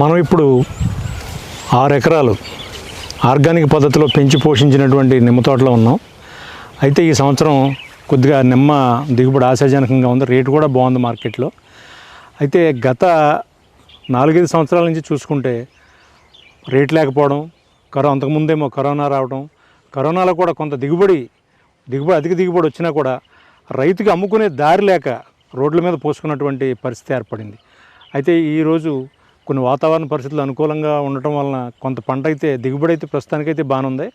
మనం ఇప్పుడు ఆరు ఎకరాలు ఆర్గానిక్ పద్ధతిలో పెంచి పోషించినటువంటి నిమ్మ తోటలో ఉన్నాం. అయితే ఈ సంవత్సరం కొద్దిగా నిమ్మ దిగుబడి ఆశాజనకంగా ఉంది. రేటు కూడా బాగుంది మార్కెట్లో. అయితే గత నాలుగైదు సంవత్సరాల నుంచి చూసుకుంటే రేట్ లేకపోవడం కరో అంతకుముందేమో కరోనా రావడం కరోనాలో కూడా కొంత దిగుబడి దిగుబడి అధిక దిగుబడి వచ్చినా కూడా రైతుకి అమ్ముకునే దారి లేక రోడ్ల మీద పోసుకున్నటువంటి పరిస్థితి ఏర్పడింది. అయితే ఈరోజు కొన్ని వాతావరణ పరిస్థితులు అనుకూలంగా ఉండటం వలన కొంత పంట అయితే దిగుబడి అయితే ప్రస్తుతానికైతే బాగానే ఉంది.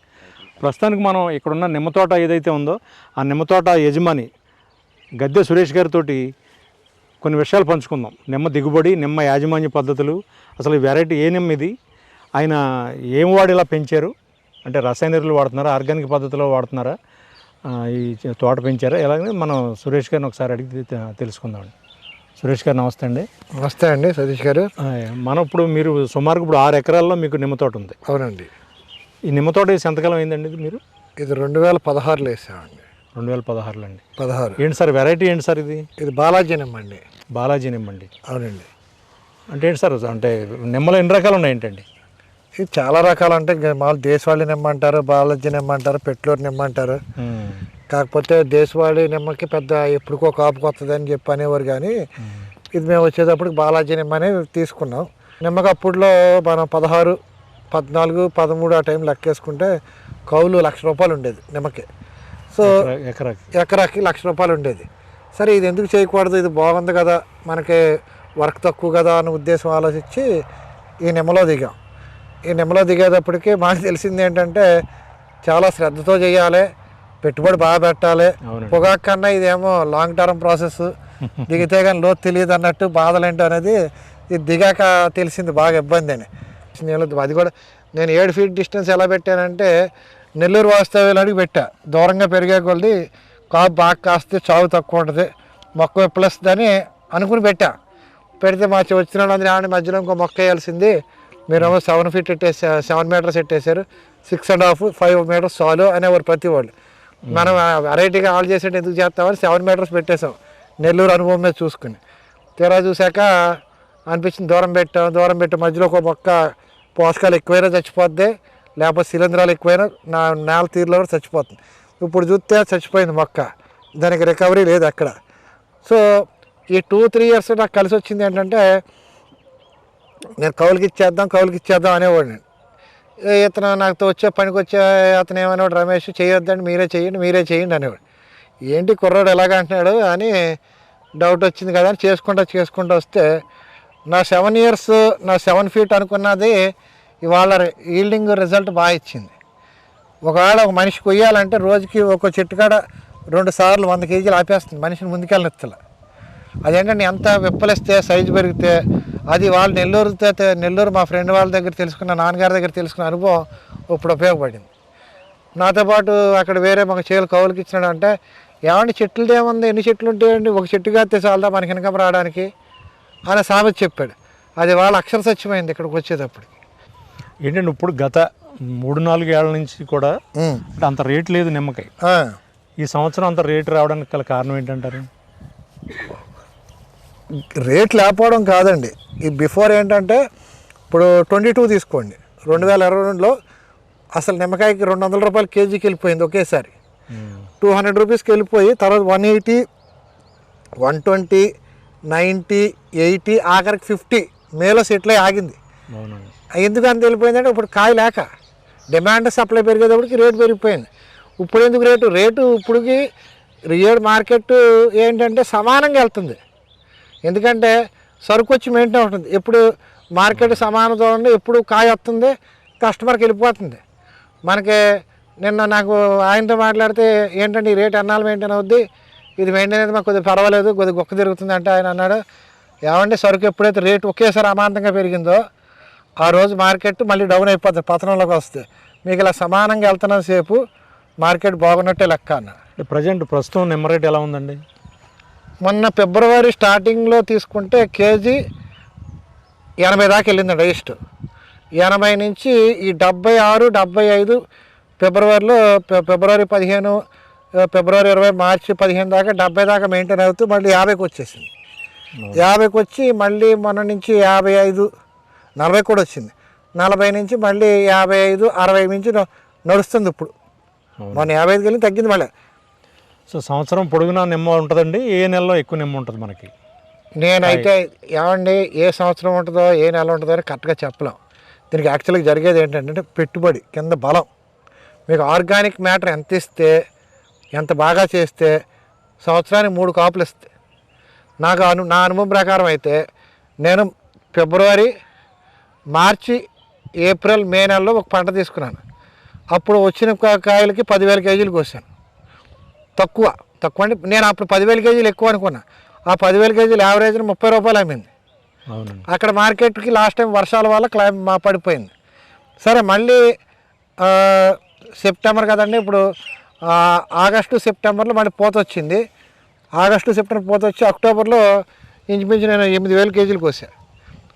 ప్రస్తుతానికి మనం ఇక్కడున్న నిమ్మ తోట ఏదైతే ఉందో ఆ నిమ్మ తోట యజమాని గద్దె సురేష్ గారితో కొన్ని విషయాలు పంచుకుందాం. నిమ్మ దిగుబడి నిమ్మ యాజమాన్య పద్ధతులు అసలు వెరైటీ ఏ నిమ్మ ఇది? ఆయన ఏం వాడి ఇలా పెంచారు? అంటే రసాయన ఎరువులు వాడుతున్నారా? ఆర్గానిక్ పద్ధతిలో వాడుతున్నారా? ఈ తోట పెంచారా? ఎలాగనే మనం సురేష్ గారిని ఒకసారి అడిగి తెలుసుకుందాం తెలుసుకుందామండి. సురేష్ గారు నమస్తే అండి. నమస్తే అండి సతీష్ గారు. మనం ఇప్పుడు మీరు సుమారుగా ఇప్పుడు ఆరు ఎకరాల్లో మీకు నిమ్మ తోట ఉంది. అవునండి. ఈ నిమ్మ తోట వేసి ఎంతకాలం అయిందండి ఇది మీరు? ఇది రెండు వేల పదహారులో వేసామండి. రెండు వేల పదహారులో అండి. పదహారు. ఏంటి సార్ వెరైటీ ఏంటి సార్ ఇది? ఇది బాలాజీ నిమ్మండి బాలాజీ నిమ్మండి అవునండి. అంటే ఏంటి సార్ అంటే నిమ్మలో ఎన్ని రకాలు ఉన్నాయి ఏంటండి ఇది చాలా రకాలు అంటే మామూలు దేశవాళీ నిమ్మ అంటారు బాలాజీ నిమ్మ అంటారు పెట్లూరు నిమ్మ అంటారు. కాకపోతే దేశవాళీ నిమ్మకి పెద్ద ఎప్పుడుకో కాపు అని చెప్పి అనేవారు కానీ ఇది మేము వచ్చేటప్పటికి బాలాజీ నిమ్మ అనేది తీసుకున్నాం. నిమ్మకి అప్పుడులో మనం పదహారు పద్నాలుగు పదమూడు ఆ టైం లెక్కేసుకుంటే కౌలు లక్ష రూపాయలు ఉండేది నిమ్మకి. సో ఎకరా- ఎకరాకి. ఎకరాకి లక్ష రూపాయలు ఉండేది. సరే ఇది ఎందుకు చేయకూడదు? ఇది బాగుంది కదా మనకి వర్క్ తక్కువ కదా అన్న ఉద్దేశం ఆలోచించి ఈ నిమ్మలో దిగాం. ఈ నిమ్మలో దిగేటప్పటికి మాకు తెలిసింది ఏంటంటే చాలా శ్రద్ధతో చేయాలి. పెట్టుబడి బాగా పెట్టాలి. పొగాకు కన్నా ఇదేమో లాంగ్ టర్మ్ ప్రాసెస్ దిగితే కానీ లోతు తెలియదు అన్నట్టు బాధలు ఏంటో అనేది ఇది దిగాక తెలిసింది బాగా ఇబ్బంది అని. నేను అది కూడా నేను ఏడు ఫీట్ డిస్టెన్స్ ఎలా పెట్టానంటే నెల్లూరు వాస్తవ్యాలకి పెట్టా. దూరంగా పెరిగే కొలది కాపు బాగా కాస్తే చావు తక్కువ ఉంటుంది. మొక్క విప్పలేస్తుందని అనుకుని పెట్టా. పెడితే మా వచ్చిన వాళ్ళందరూ మధ్యలో ఇంకో మొక్క వేయాల్సింది? మీరేమో సెవెన్ ఫీట్ పెట్టేసా సెవెన్ మీటర్స్ పెట్టేశారు six and half five metres చాలు అనేవారు ప్రతి వాళ్ళు. మనం వెరైటీగా ఆల్ చేసేట్టు ఎందుకు చేస్తామని సెవెన్ మీటర్స్ పెట్టేసాం నెల్లూరు అనుభవం మీద చూసుకుని. తీరా చూశాక అనిపించింది దూరం పెట్టాం దూరం పెట్టి మధ్యలో ఒక మొక్క పోషకాలు ఎక్కువైనా చచ్చిపోద్ది లేకపోతే శిలీంధ్రాలు ఎక్కువైనా నా నేల తీరులో కూడా చచ్చిపోతుంది. ఇప్పుడు చూస్తే చచ్చిపోయింది మొక్క. దానికి రికవరీ లేదు అక్కడ. సో ఈ టూ త్రీ ఇయర్స్ నాకు కలిసి వచ్చింది ఏంటంటే నేను కౌలుకి ఇచ్చేద్దాం కౌలుకి ఇచ్చేద్దాం అనేవాడిని. ఇతను నాకు వచ్చే పనికి వచ్చే అతను ఏమన్నాడు రమేష్ చేయొద్దండి మీరే చేయండి మీరే చేయండి అనేవాడు. ఏంటి కుర్రాడు ఎలాగ అంటున్నాడు అని డౌట్ వచ్చింది కదా అని చేసుకుంటా చేసుకుంటూ వస్తే నా సెవెన్ ఇయర్స్ నా సెవెన్ ఫీట్ అనుకున్నది ఇవాళ ఈల్డింగ్ రిజల్ట్ బాగా ఇచ్చింది. ఒకవేళ ఒక మనిషి కొయ్యాలంటే రోజుకి ఒక చెట్టు కాడ రెండు సార్లు వంద కేజీలు ఆపేస్తుంది మనిషిని ముందుకెళ్ళనిస్తలే అదేంటంటే ఎంత విప్పలిస్తే సైజు పెరిగితే అది వాళ్ళు నెల్లూరు నెల్లూరు మా ఫ్రెండ్ వాళ్ళ దగ్గర తెలుసుకున్న నాన్నగారి దగ్గర తెలుసుకున్న అనుభవం ఇప్పుడు ఉపయోగపడింది. నాతో పాటు అక్కడ వేరే మాకు చేలు కౌలుకి ఇచ్చినాడు అంటే ఏమండి చెట్లు ఏముంది? ఎన్ని చెట్లు ఉంటాయండి? ఒక చెట్టు కాస్తే చాలదా మనకి ఇన్కమ్ రావడానికి? అని సామెత చెప్పాడు. అది వాళ్ళ అక్షర సత్యమైంది ఇక్కడికి వచ్చేటప్పటికి. ఏంటంటే ఇప్పుడు గత మూడు నాలుగు ఏళ్ళ నుంచి కూడా అంత రేట్ లేదు నిమ్మకాయ. ఈ సంవత్సరం అంత రేటు రావడానికి గల కారణం ఏంటంటారు? రేట్ లేకపోవడం కాదండి. ఈ బిఫోర్ ఏంటంటే ఇప్పుడు ట్వంటీ టూ తీసుకోండి. రెండు వేల ఇరవై రెండులో అసలు నిమ్మకాయకి రెండు వందల రూపాయలు కేజీకి వెళ్ళిపోయింది ఒకేసారి. టూ హండ్రెడ్ రూపీస్కి వెళ్ళిపోయి తర్వాత one eighty one twenty ninety eighty ఆఖరికి ఫిఫ్టీ మేలో సెటిల్ అయి ఆగింది ఎందుకు అంత వెళ్ళిపోయిందంటే ఇప్పుడు కాయ లేక. డిమాండ్ సప్లై పెరిగేటప్పటికి రేటు పెరిగిపోయింది. ఇప్పుడు ఎందుకు రేటు? రేటు ఇప్పుడుకి రియల్ మార్కెట్ ఏంటంటే సమానంగా వెళ్తుంది. ఎందుకంటే సరుకు వచ్చి మెయింటైన్ ఉంటుంది ఎప్పుడు మార్కెట్ సమాన ఉండి ఎప్పుడు కాయ వస్తుంది కస్టమర్కి వెళ్ళిపోతుంది. మనకి నిన్న నాకు ఆయనతో మాట్లాడితే ఏంటంటే ఈ రేట్ ఎన్నాళ్ళు మెయింటైన్ అవుద్ది ఇది మెయింటైన్ అయితే మాకు కొద్దిగా పర్వాలేదు కొద్దిగా గొక్క తిరుగుతుంది అంటే ఆయన అన్నాడు ఏమంటే సరుకు ఎప్పుడైతే రేటు ఒకేసారి అమాంతంగా పెరిగిందో ఆ రోజు మార్కెట్ మళ్ళీ డౌన్ అయిపోతుంది పతనంలోకి వస్తే మీకు ఇలా సమానంగా వెళ్తున్న సేపు మార్కెట్ బాగున్నట్టే లెక్క అన్న. ప్రజెంట్ ప్రస్తుతం నిమ్మ రేట్ ఎలా ఉందండి? మొన్న ఫిబ్రవరి స్టార్టింగ్లో తీసుకుంటే కేజీ ఎనభై దాకా వెళ్ళింది రైస్ట్ ఎనభై నుంచి ఈ డెబ్బై ఆరు డెబ్బై ఐదు ఫిబ్రవరిలో ఫిబ్రవరి పదిహేను ఫిబ్రవరి ఇరవై మార్చి పదిహేను దాకా డెబ్బై దాకా మెయింటైన్ అవుతూ మళ్ళీ యాభైకి వచ్చేసింది. యాభైకి వచ్చి మళ్ళీ మొన్న నుంచి యాభై ఐదు నలభై కూడా వచ్చింది. నలభై నుంచి మళ్ళీ యాభై ఐదు అరవై నుంచి నడుస్తుంది ఇప్పుడు. మొన్న యాభై ఐదుకి వెళ్ళి తగ్గింది మళ్ళీ. సో సంవత్సరం పొడుగునా నిమ్మ ఉంటుందండి ఏ నెలలో ఎక్కువ నిమ్మ ఉంటుంది మనకి? నేనైతే ఏమండి ఏ సంవత్సరం ఉంటుందో ఏ నెల ఉంటుందో అని కరెక్ట్గా చెప్పలేం. దీనికి యాక్చువల్గా జరిగేది ఏంటంటే పెట్టుబడి కింద బలం. మీకు ఆర్గానిక్ మ్యాటర్ ఎంత ఇస్తే ఎంత బాగా చేస్తే సంవత్సరానికి మూడు కాపులు ఇస్తే. నాకు అను నా అనుభవం ప్రకారం అయితే నేను ఫిబ్రవరి మార్చి ఏప్రిల్ మే నెలలో ఒక పంట తీసుకున్నాను. అప్పుడు వచ్చిన కాయలకి పదివేల కేజీలు కోసాను. తక్కువ తక్కువ అంటే నేను అప్పుడు పదివేల కేజీలు ఎక్కువ అనుకున్నా. ఆ పదివేల కేజీలు యావరేజ్ ముప్పై రూపాయలు అమ్మింది. అక్కడ మార్కెట్కి లాస్ట్ టైం వర్షాల వల్ల క్లైమ్ మా పడిపోయింది. సరే మళ్ళీ సెప్టెంబర్ కదండి ఇప్పుడు ఆగస్టు సెప్టెంబర్లో మళ్ళీ పోత వచ్చింది ఆగస్టు సెప్టెంబర్ పోత వచ్చి అక్టోబర్లో ఇంచుమించు నేను ఎనిమిది వేల కేజీలు కోసా.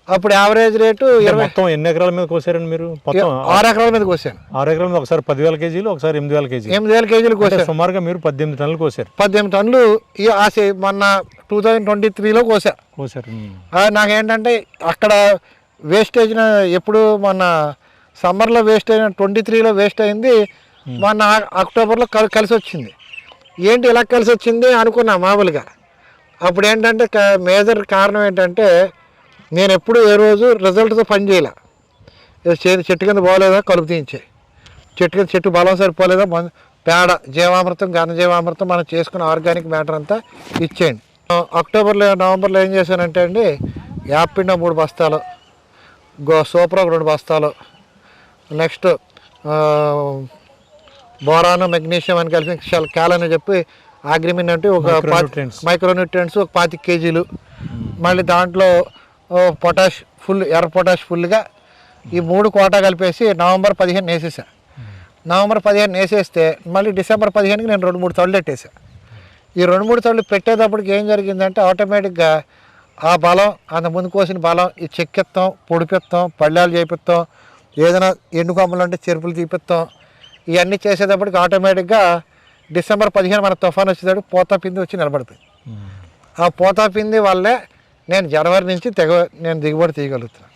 అప్పుడు యావరేజ్ రేటు మొత్తం ఎన్ని ఎకరాల మీద కోసారండి మీరు? మొత్తం ఆరు ఎకరాల మీద కోసాను. ఆరు ఎకరాల మీద ఒకసారి పదివేల కేజీలు ఒకసారి ఎనిమిది వేల కేజీలు. ఎనిమిది వేల కేజీలు కోసాను. సుమారుగా మీరు పద్దెనిమిది టన్నులు కోసారు. పద్దెనిమిది టన్నులు ఈ ఆ సే- మొన్న టూ థౌజండ్ ట్వంటీ త్రీలో కోసా. కోసారు. నాకేంటంటే అక్కడ వేస్టేజ్ ఎప్పుడు మొన్న సమ్మర్లో వేస్ట్ అయిన ట్వంటీ త్రీలో వేస్ట్ అయింది. మొన్న అక్టోబర్లో కల్ కలిసి వచ్చింది ఏంటి ఇలా కలిసి వచ్చింది అనుకున్నా మామూలుగా. అప్పుడు ఏంటంటే మేజర్ కారణం ఏంటంటే నేను ఎప్పుడు ఏ రోజు రిజల్ట్తో పని చేయలే. చెట్టు కింద పోలేదా కలుపు తీయించాయి చెట్టు కింద చెట్టు బలం సరిపోలేదా మన పేడ జీవామృతం ఘనజీవామృతం మనం చేసుకున్న ఆర్గానిక్ మ్యాటర్ అంతా ఇచ్చేయండి. అక్టోబర్లో నవంబర్లో ఏం చేశానంటే అండి యాపిండ మూడు బస్తాలు గో సూపర్ ఒక రెండు బస్తాలు నెక్స్ట్ బోరాను మెగ్నీషియం అని కలిపి క్యాల్ అని చెప్పి అగ్రిమెంట్ అంటే ఒక. మైక్రోన్యూట్రియంట్స్ ఒక పాతి కేజీలు. మళ్ళీ దాంట్లో పొటాష్ ఫుల్ ఎర్ర పొటాష్ ఫుల్గా ఈ మూడు కోటా కలిపేసి నవంబర్ పదిహేను వేసేసా నవంబర్ పదిహేను వేసేస్తే మళ్ళీ డిసెంబర్ పదిహేనుకి నేను రెండు మూడు తళ్ళు పెట్టేసా ఈ రెండు మూడు తళ్ళు పెట్టేటప్పటికి ఏం జరిగిందంటే ఆటోమేటిక్గా ఆ బలం అంత ముందు కోసిన బలం ఈ చెక్కెత్తాం పొడిపెత్తాం పళ్ళాలు చేపిస్తాం ఏదైనా ఎండు కొమ్మలు అంటే చెరుపులు తీపిస్తాం ఇవన్నీ చేసేటప్పటికి ఆటోమేటిక్గా డిసెంబర్ పదిహేను మన తుఫాన్ వచ్చేటప్పుడు పోతా పిండి వచ్చి నిలబడిపోయింది ఆ పోతా పిండి వల్లే నేను జనవరి నుంచి తెగ నేను దిగుబడి తీయగలుగుతాను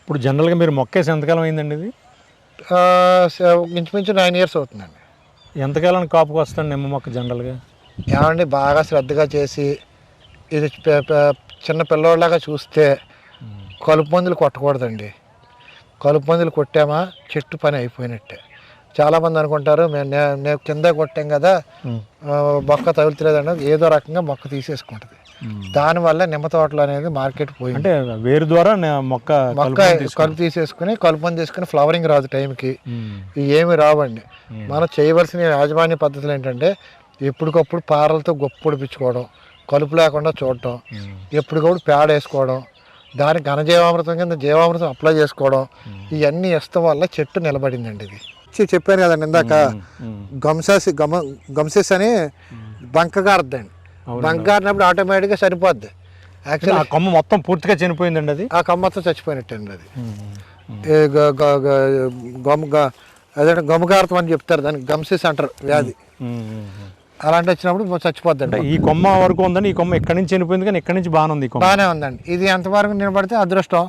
ఇప్పుడు జనరల్గా మీరు మొక్కేసి ఎంతకాలం అయిందండి ఇది? ఇంచుమించు నైన్ ఇయర్స్ అవుతుందండి. ఎంతకాలం కాపుకు వస్తాను నిమ్మ మొక్క జనరల్గా? ఏమండి బాగా శ్రద్ధగా చేసి ఇది చిన్న పిల్లోళ్ళలాగా చూస్తే కలుపు మందులు కొట్టకూడదండి. కలుపు మందులు కొట్టామా చెట్టు పని అయిపోయినట్టే. చాలామంది అనుకుంటారు మేము నేను కింద కొట్టాం కదా మొక్క తగులుతలేదండి ఏదో రకంగా మొక్క తీసేసుకుంటుంది. దానివల్ల నిమ్మ తోటలు అనేది మార్కెట్ పోయింది. అంటే వేరు ద్వారా మొక్క మొక్క కలుపు తీసేసుకుని కలుపుని తీసుకుని ఫ్లవరింగ్ రాదు టైంకి ఏమి రావండి. మనం చేయవలసిన యాజమాన్య పద్ధతులు ఏంటంటే ఎప్పటికప్పుడు పారలతో గొప్ప పొడిపించుకోవడం కలుపు లేకుండా చూడటం. ఎప్పటికప్పుడు పేడ వేసుకోవడం దానికి ఘనజీవామృతం కింద జీవామృతం అప్లై చేసుకోవడం ఇవన్నీ ఇష్టం వల్ల చెట్టు నిలబడిందండి ఇది. చెప్పాను కదండి ఇందాక ఉమ్. గమ్సెస్ గమ గమ్సెస్ అని బంకగా అర్థండి అన్నప్పుడు ఆటోమేటిక్గా సరిపోద్ది. యాక్చువల్లీ ఆ కొమ్మ మొత్తం పూర్తిగా చనిపోయిందండి అది? ఆ కమ్మతో చచ్చిపోయినట్టండి అది. గమ్ అదే గమగారతం అని చెప్తారు దానికి గమ్సెస్ అంటారు వ్యాధి. అలాంటి వచ్చినప్పుడు చచ్చిపోద్దండి. ఈ కొమ్మ వరకు ఉందని ఈ కొమ్మ ఎక్కడి నుంచి చనిపోయింది కానీ ఎక్కడి నుంచి బాగానే ఉంది కొమ్మ? బాగానే ఉందండి. ఇది ఎంతవరకు నిలబడితే అదృష్టం.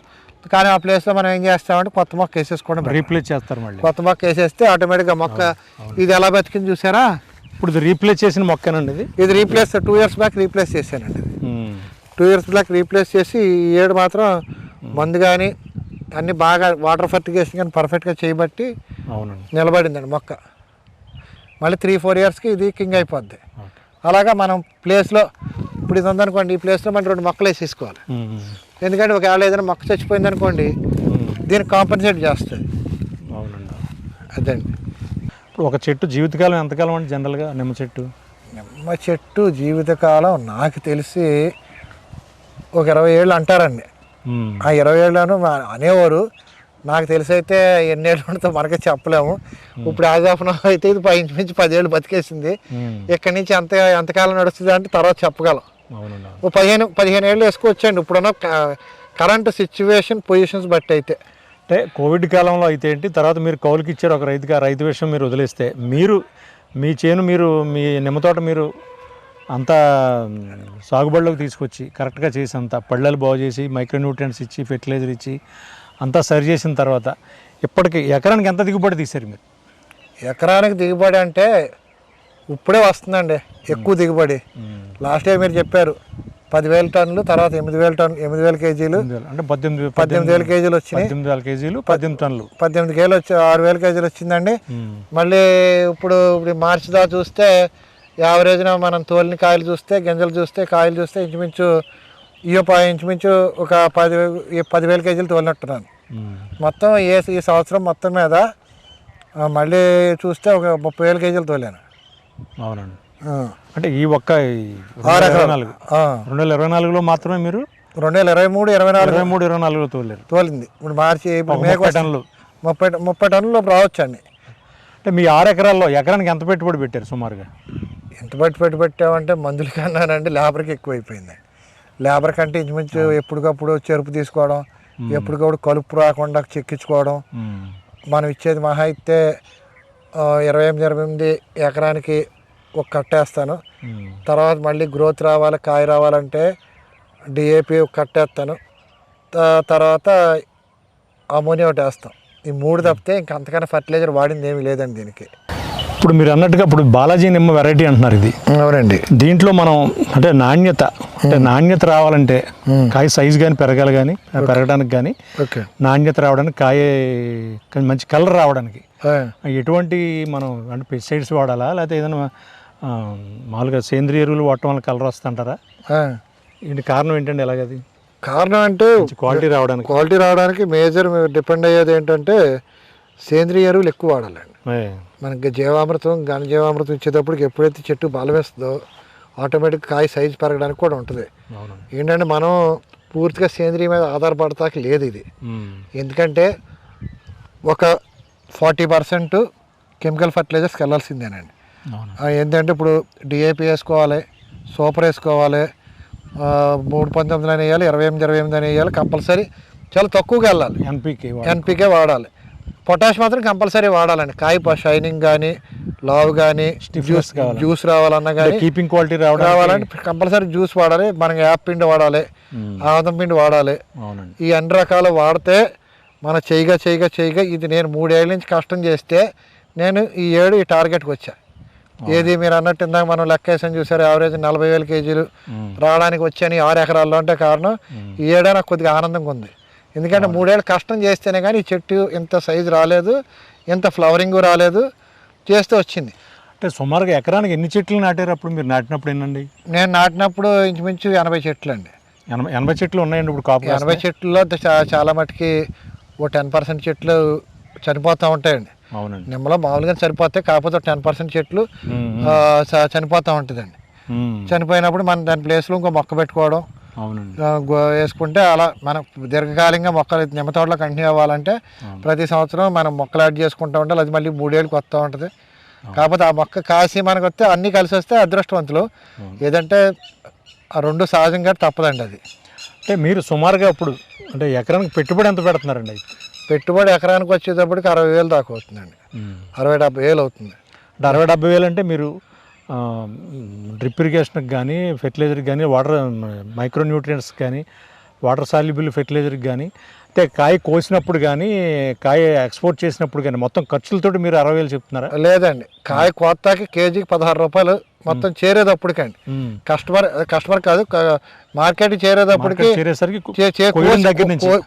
కానీ ఆ ప్లేస్లో మనం ఏం చేస్తామంటే కొత్త మొక్క వేసేసుకోవడం. రీప్లేస్ చేస్తారు మళ్ళీ. కొత్త మొక్క వేసేస్తే ఆటోమేటిక్గా మొక్క ఇది ఎలా బతికింది చూసారా? ఇప్పుడు ఇది రీప్లేస్ చేసిన మొక్కేనండి ఇది? ఇది replace two years back replace చేశానండి. టూ ఇయర్స్ బ్యాక్ రీప్లేస్ చేసి ఈ ఏడు మాత్రం మందు కానీ అన్ని బాగా వాటర్ ఫర్టిగేషన్ కానీ పర్ఫెక్ట్గా చేయబట్టి అవునండి. నిలబడిందండి మొక్క. మళ్ళీ త్రీ ఫోర్ ఇయర్స్కి ఇది కింగ్ అయిపోద్ది. అలాగా మనం ప్లేస్లో ఇప్పుడు ఇది ఉందనుకోండి ఈ ప్లేస్లో మనం రెండు మొక్కలు వేసేసుకోవాలి. ఉమ్. ఎందుకంటే ఒకవేళ ఏదైనా మొక్క చచ్చిపోయింది అనుకోండి ఉమ్. దీనికి కాంపన్సేట్ చేస్తుంది. అవునండి. అదండి. ఒక చెట్టు జీవితకాలం ఎంతకాలం అంటే జనరల్గా నిమ్మ చెట్టు? నిమ్మ చెట్టు జీవితకాలం నాకు తెలిసి ఒక ఇరవై ఏళ్ళు అంటారండి. ఆ ఇరవై ఏళ్ళను మా- అనేవారు. నాకు తెలిసి అయితే ఎన్నేళ్ళు ఉంటుందో మనకే చెప్పలేము. ఇప్పుడు యాజ్ ఆఫ్ నౌ అయితే ఇది పై నుంచి పదేళ్ళు బతికేసింది. ఇక్కడి నుంచి ఎంత ఎంతకాలం నడుస్తుంది అంటే తర్వాత చెప్పగలం. ఓ పదిహేను పదిహేను ఏళ్ళు వేసుకోవచ్చండి. ఇప్పుడున్న కరెంట్ సిచ్యువేషన్ పొజిషన్స్ బట్టి అయితే. అంటే కోవిడ్ కాలంలో అయితే ఏంటి తర్వాత మీరు కౌలుకి ఇచ్చారు ఒక రైతుకి ఆ రైతు విషయం మీరు వదిలేస్తే మీరు మీ చేను మీరు మీ నిమ్మ తోట మీరు అంతా సాగుబడిలోకి తీసుకొచ్చి కరెక్ట్గా చేసి అంత పళ్ళలు బాగు చేసి మైక్రోన్యూట్రియంట్స్ ఇచ్చి ఫెర్టిలైజర్ ఇచ్చి అంతా సరి చేసిన తర్వాత ఇప్పటికి ఎకరానికి ఎంత దిగుబడి తీశారు మీరు? ఎకరానికి దిగుబడి అంటే ఇప్పుడే వస్తుందండి ఎక్కువ దిగుబడి. లాస్ట్ ఇయర్ మీరు చెప్పారు పదివేల టన్నులు తర్వాత ఎనిమిది వేల టన్నులు ఎనిమిది వేల కేజీలు. అంటే పద్దెనిమిది పద్దెనిమిది వేల కేజీలు వచ్చినాయి పద్దెనిమిది వేల కేజీలు పద్దెనిమిది టన్నులు పద్దెనిమిది కేలు వచ్చి ఆరు వేల కేజీలు వచ్చిందండి. మళ్ళీ ఇప్పుడు ఇప్పుడు మార్చి దా చూస్తే యావరేజ్న మనం తోలిన కాయలు చూస్తే గింజలు చూస్తే కాయలు చూస్తే ఇంచుమించు ప- ఇంచుమించు ఒక పది పదివేల కేజీలు తోలినట్టున్నాను. మొత్తం ఏ ఈ సంవత్సరం మొత్తం మీద మళ్ళీ చూస్తే ఒక ముప్పై వేల కేజీలు తోలాను అవునండి. అంటే ఈ ఒక్క నాలుగు. రెండు వేల ఇరవై నాలుగులో మాత్రమే మీరు రెండు వేల ఇరవై మూడు ఇరవై నాలుగు. ఇరవై మూడు ఇరవై నాలుగులో తోలేరు తోలింది. ఇప్పుడు మార్చి ముప్పై. టన్నులు. ముప్పై ముప్పై టన్నులు రావచ్చండి అంటే మీ ఆరు ఎకరాల్లో ఎకరానికి ఎంత పెట్టుబడి పెట్టారు సుమారుగా? ఎంత బట్టి పెట్టి పెట్టామంటే మందులు కన్నానండి లేబర్కి ఎక్కువ అయిపోయింది లేబర్ కంటే ఇంచుమించు ఎప్పటికప్పుడు చెరుపు తీసుకోవడం ఎప్పటికప్పుడు కలుపు రాకుండా చెక్కించుకోవడం. మనం ఇచ్చేది మహా అయితే ఇరవై ఎనిమిది ఇరవై ఎనిమిది ఎకరానికి ఒక కట్టేస్తాను. తర్వాత మళ్ళీ గ్రోత్ రావాలి కాయ రావాలంటే డిఏపి కట్టేస్తాను. తర్వాత అమోనియా ఒకటి వేస్తాం. ఈ మూడు తప్పితే ఇంక అంతకన్నా ఫర్టిలైజర్ వాడింది ఏమీ లేదండి దీనికి. ఇప్పుడు మీరు అన్నట్టుగా ఇప్పుడు బాలాజీ నిమ్మ వెరైటీ అంటున్నారు ఇది. అవునండి. దీంట్లో మనం అంటే నాణ్యత అంటే నాణ్యత రావాలంటే కాయ సైజు కానీ పెరగాలి కానీ పెరగడానికి కానీ ఓకే. నాణ్యత రావడానికి కాయ మంచి కలర్ రావడానికి. ఎటువంటి మనం అంటే పెస్టిసైడ్స్ వాడాలా లేకపోతే ఏదైనా మామూలుగా సేంద్రియ ఎరువులు వాడటం వల్ల కలర్ వస్తుంటారా ఇది కారణం ఏంటండి ఎలాగది? కారణం అంటే క్వాలిటీ రావడానికి. క్వాలిటీ రావడానికి మేజర్ డిపెండ్ అయ్యేది ఏంటంటే సేంద్రియ ఎరువులు ఎక్కువ వాడాలండి. మనకి జీవామృతం ఘన జీవామృతం ఇచ్చేటప్పటికి ఎప్పుడైతే చెట్టు బలం వేస్తుందో ఆటోమేటిక్ కాయ సైజు పెరగడానికి కూడా ఉంటుంది. ఏంటంటే మనం పూర్తిగా సేంద్రియ మీద ఆధారపడతాక లేదు ఇది. ఎందుకంటే ఒక ఫార్టీ పర్సెంట్ కెమికల్ ఫర్టిలైజర్స్కి వెళ్ళాల్సిందేనండి. ఏంటంటే ఇప్పుడు డిఏపి వేసుకోవాలి సూపర్ వేసుకోవాలి మూడు పంతొమ్మిది అని వేయాలి ఇరవై ఎనిమిది ఇరవై ఎనిమిది అని వేయాలి కంపల్సరీ చాలా తక్కువగా వెళ్ళాలి. ఎన్పికే ఎన్పికే వాడాలి. పొటాష్ మాత్రం కంపల్సరీ వాడాలండి. కాయ షైనింగ్ కానీ లావు కానీ కావాలి. జ్యూస్ రావాలన్నా కానీ కీపింగ్ క్వాలిటీ రావాలంటే కంపల్సరీ జ్యూస్ వాడాలి మనకి యాప్ పిండి వాడాలి ఉమ్, ఆముదం పిండి వాడాలి. ఈ అన్ని రకాలు వాడితే మన చేయగా చేయగా చేయగా ఇది నేను మూడేళ్ళ నుంచి కష్టం చేస్తే నేను ఈ ఏడు ఈ టార్గెట్కి వచ్చా. ఏది మీరు అన్నట్టు ఇందాక మనం లెక్క వేసాం చూసారు యావరేజ్ నలభై వేల కేజీలు రావడానికి వచ్చాను ఈ ఆరు ఎకరాల్లో అంటే కారణం ఈ ఏడా నాకు కొద్దిగా ఆనందంగా ఉంది. ఎందుకంటే మూడేళ్ళు కష్టం చేస్తేనే కానీ ఈ చెట్టు ఇంత సైజు రాలేదు ఇంత ఫ్లవరింగ్ రాలేదు చేస్తే వచ్చింది. అంటే సుమారుగా ఎకరానికి ఎన్ని చెట్లు నాటారు అప్పుడు మీరు నాటినప్పుడు ఏంటండి నేను నాటినప్పుడు ఇంచుమించు ఎనభై చెట్లు అండి. ఎనభై ఎనభై చెట్లు ఉన్నాయండి ఇప్పుడు కాపు ఎనభై చెట్లలో చాలా మటుకి ఓ టెన్ పర్సెంట్ చెట్లు చనిపోతూ ఉంటాయండి. నిమ్మలో మామూలుగా సరిపోతాయి కాకపోతే టెన్ పర్సెంట్ చెట్లు చనిపోతూ ఉంటుందండి. చనిపోయినప్పుడు మనం దాని ప్లేస్లో ఇంకో మొక్క పెట్టుకోవడం వేసుకుంటే అలా మనం దీర్ఘకాలికంగా మొక్కలు నిమ్మ తోటలో కంటిన్యూ అవ్వాలంటే ప్రతి సంవత్సరం మనం మొక్కలు యాడ్ చేసుకుంటూ ఉండాలి అది మళ్ళీ మూడేళ్ళకి వస్తూ ఉంటుంది. కాకపోతే ఆ మొక్క కాసి మనకు వస్తే అన్నీ కలిసి వస్తే అదృష్టవంతులు. ఏదంటే ఆ రెండు సహజంగా తప్పదండి అది. అంటే మీరు సుమారుగా ఇప్పుడు అంటే ఎకరానికి పెట్టుబడి ఎంత పెడుతున్నారండి? అయితే పెట్టుబడి ఎకరానికి వచ్చేటప్పటికి అరవై వేలు దాకా అవుతుందండి అరవై డెబ్బై వేలు అవుతుంది. అంటే అరవై డెబ్బై వేలు అంటే మీరు డ్రిప్ ఇరిగేషన్కి కానీ ఫెర్టిలైజర్కి కానీ వాటర్ మైక్రో న్యూట్రియంట్స్ కానీ వాటర్ సాల్యుబుల్ ఫెర్టిలైజర్కి కానీ అంటే కాయ కోసినప్పుడు కానీ కాయ ఎక్స్పోర్ట్ చేసినప్పుడు కానీ మొత్తం ఖర్చులతోటి మీరు అరవై వేలు చెప్తున్నారా? లేదండి. కాయ కోస్తాకి కేజీకి పదహారు రూపాయలు మొత్తం చేరేటప్పటికండి. కస్టమర్ కస్టమర్ కాదు మార్కెట్ చేరేటప్పటికి చేరేసరికి కోసి-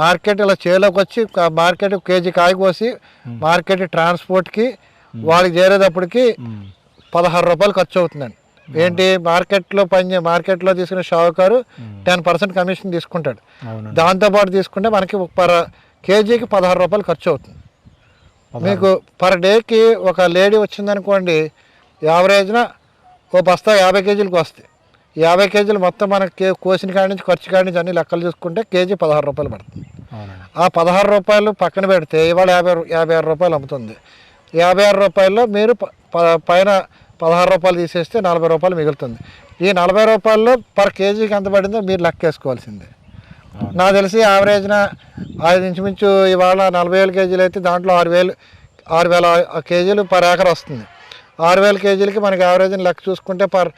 మార్కెట్ ఇలా చేలోకి వచ్చి మార్కెట్ కేజీ కాయ కోసి మార్కెట్ ట్రాన్స్పోర్ట్కి వాళ్ళకి చేరేటప్పటికి. పదహారు రూపాయలు ఖర్చు అవుతుందండి. ఏంటి మార్కెట్లో పని మార్కెట్లో తీసుకునే షావుకారు టెన్ పర్సెంట్ కమిషన్ తీసుకుంటాడు. దాంతోపాటు తీసుకుంటే మనకి పర్ కేజీకి పదహారు రూపాయలు ఖర్చు అవుతుంది. మీకు పర్ డేకి ఒక లేడీ వచ్చిందనుకోండి యావరేజ్న ఓ బస్తా యాభై కేజీలకు వస్తాయి. యాభై కేజీలు మొత్తం మనకి కోసిన కాడి నుంచి ఖర్చు కాడి నుంచి అన్ని లెక్కలు చూసుకుంటే కేజీ పదహారు రూపాయలు పడుతుంది. ఆ పదహారు రూపాయలు పక్కన పెడితే ఇవాళ యాభై యాభై ఆరు రూపాయలు అమ్ముతుంది. యాభై ఆరు రూపాయల్లో మీరు పైన పదహారు రూపాయలు తీసేస్తే నలభై రూపాయలు మిగులుతుంది. ఈ నలభై రూపాయల్లో పర్ కేజీకి ఎంత పడిందో మీరు లెక్క వేసుకోవాల్సిందే నాకు తెలిసి యావరేజ్న ఐదు ఇంచుమించు ఇవాళ నలభై వేల కేజీలు అయితే దాంట్లో ఆరు వేలు ఆరు వేల కేజీలు పర్ ఏకర్ వస్తుంది. ఆరు వేల కేజీలకి మనకి యావరేజ్ లెక్క చూసుకుంటే పర్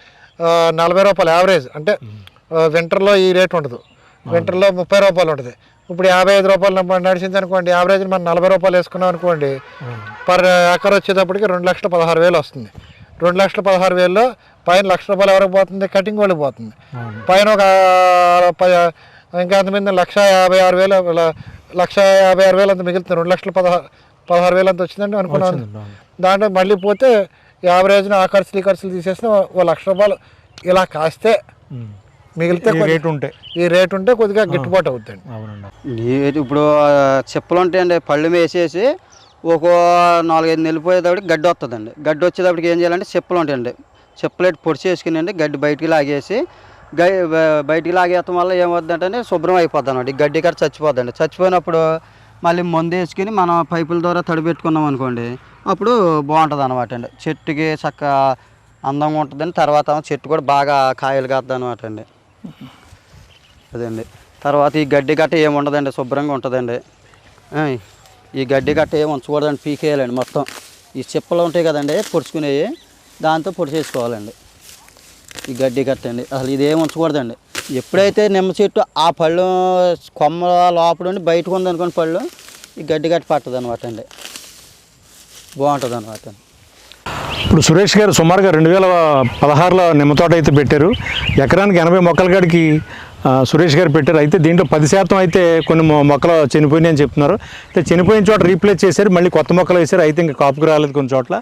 నలభై రూపాయలు యావరేజ్. అంటే వింటర్లో ఈ రేట్ ఉండదు. వింటర్లో ముప్పై రూపాయలు ఉంటుంది. ఇప్పుడు యాభై ఐదు రూపాయలు నడిచింది అనుకోండి యావరేజ్ మనం నలభై రూపాయలు వేసుకున్నాం అనుకోండి పర్ ఎకర్ వచ్చేటప్పటికి రెండు లక్షల పదహారు వేలు వస్తుంది. రెండు లక్షల పదహారు వేల్లో పైన లక్ష రూపాయలు ఎవరికి పోతుంది? కటింగ్ వాళ్ళకి పోతుంది. పైన ఒక ఇంకా అంతమంది లక్ష యాభై ఆరు వేలు లక్ష యాభై ఆరు వేలు అంత మిగులుతుంది. రెండు లక్షల పదహారు పదహారు వేలు అంత వచ్చిందంటే అనుకున్నాను దాంట్లో మళ్ళీ పోతే యావరేజ్న ఆ ఖర్చులు ఈ ఖర్చులు తీసేసిన ఓ లక్ష రూపాయలు ఇలా కాస్తే మిగిలితే రేటు ఉంటే. ఈ రేట్ ఉంటే కొద్దిగా గిట్టుబాటు అవుతుంది ఇప్పుడు చెప్పులు ఉంటాయండి పళ్ళు వేసేసి ఒక నాలుగైదు నెలలు పోయేటప్పటికి గడ్డి వస్తుందండి గడ్డి వచ్చేటప్పటికి ఏం చేయాలంటే చెప్పులు ఉంటాయండి. చెప్పులు పెట్టి పొడి చేసుకుని అండి గడ్డి బయటికి లాగేసి గై బయటికి లాగేయటం వల్ల ఏమవుతుందంటే శుభ్రం అయిపోద్ది అనమాట ఈ గడ్డి కట్ట చచ్చిపోద్దండి. చచ్చిపోయినప్పుడు మళ్ళీ మందు వేసుకుని మనం పైపుల ద్వారా తడిపెట్టుకున్నాం అనుకోండి అప్పుడు బాగుంటుంది అనమాట అండి. చెట్టుకి చక్క అందంగా ఉంటుందండి తర్వాత చెట్టు కూడా బాగా కాయలు కాద్ది అనమాట అండి. అదండి. తర్వాత ఈ గడ్డి గట్ట ఏమి ఉండదండి శుభ్రంగా ఉంటుందండి. ఈ గడ్డి గట్ట ఏమి ఉంచకూడదండి పీకేయాలండి మొత్తం. ఈ చిప్పలు ఉంటాయి కదండి పొడుచుకునేవి దాంతో పొడి చేసుకోవాలండి. ఈ గడ్డి గట్ట అండి. అసలు ఇదేమి ఉంచకూడదండి. ఎప్పుడైతే నిమ్మ చెట్టు ఆ పళ్ళు కొమ్మ లోపల ఉండి బయటకు ఉందనుకోని పళ్ళు ఈ గడ్డి గట్టి పట్టదు అనమాట అండి. బాగుంటుంది అనమాట ఇప్పుడు సురేష్ గారు సుమారుగా రెండు వేల పదహారులో నిమ్మ తోట అయితే పెట్టారు. ఎకరానికి ఎనభై మొక్కల కాడికి సురేష్ గారు పెట్టారు. అయితే దీంట్లో పది శాతం అయితే కొన్ని మొక్కలు చనిపోయినాయి అని చెప్తున్నారు. అయితే చనిపోయిన చోట రీప్లేస్ చేశారు మళ్ళీ కొత్త మొక్కలు వేశారు. అయితే ఇంకా కాపుకు రాలేదు కొన్ని చోట్ల.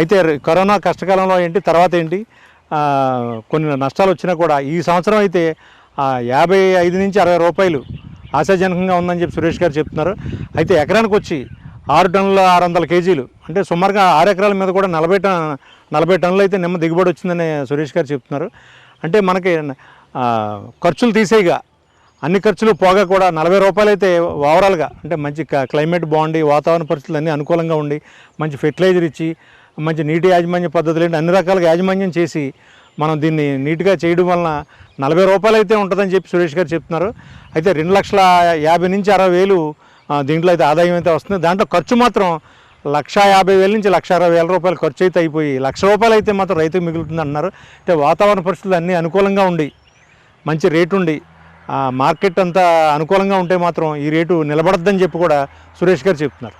అయితే కరోనా కష్టకాలంలో ఏంటి తర్వాత ఏంటి? కొన్ని నష్టాలు వచ్చినా కూడా ఈ సంవత్సరం అయితే యాభై ఐదు నుంచి అరవై రూపాయలు ఆశాజనకంగా ఉందని చెప్పి సురేష్ గారు చెప్తున్నారు. అయితే ఎకరానికి వచ్చి ఆరు టన్నుల ఆరు వందల కేజీలు అంటే సుమారుగా ఆరు ఎకరాల మీద కూడా నలభై టన్ నలభై టన్నులు అయితే నిమ్మ దిగుబడి వచ్చిందని సురేష్ గారు చెప్తున్నారు. అంటే మనకి ఖర్చులు తీసేయగా అన్ని ఖర్చులు పోగా కూడా నలభై రూపాయలు అయితే ఓవరాల్గా అంటే మంచి క్లైమేట్ బాగుండి వాతావరణ పరిస్థితులు అన్నీ అనుకూలంగా ఉండి మంచి ఫెర్టిలైజర్ ఇచ్చి మంచి నీటి యాజమాన్య పద్ధతులు అన్ని రకాలుగా యాజమాన్యం చేసి మనం దీన్ని నీట్గా చేయడం వలన నలభై రూపాయలు అయితే ఉంటుందని చెప్పి సురేష్ గారు చెప్తున్నారు. అయితే రెండు లక్షల యాభై నుంచి అరవై వేలు దీంట్లో అయితే ఆదాయం అయితే వస్తుంది. దాంట్లో ఖర్చు మాత్రం లక్ష యాభై వేల నుంచి లక్ష అరవై వేల రూపాయలు ఖర్చు అయితే అయిపోయి లక్ష రూపాయలు అయితే మాత్రం రైతుకు మిగులుతుంది అన్నారు అయితే వాతావరణ పరిస్థితులు అన్నీ అనుకూలంగా ఉండి మంచి రేటు ఉండి మార్కెట్ అంతా అనుకూలంగా ఉంటే మాత్రం ఈ రేటు నిలబడద్దని చెప్పి కూడా సురేష్ గారు చెప్తున్నారు.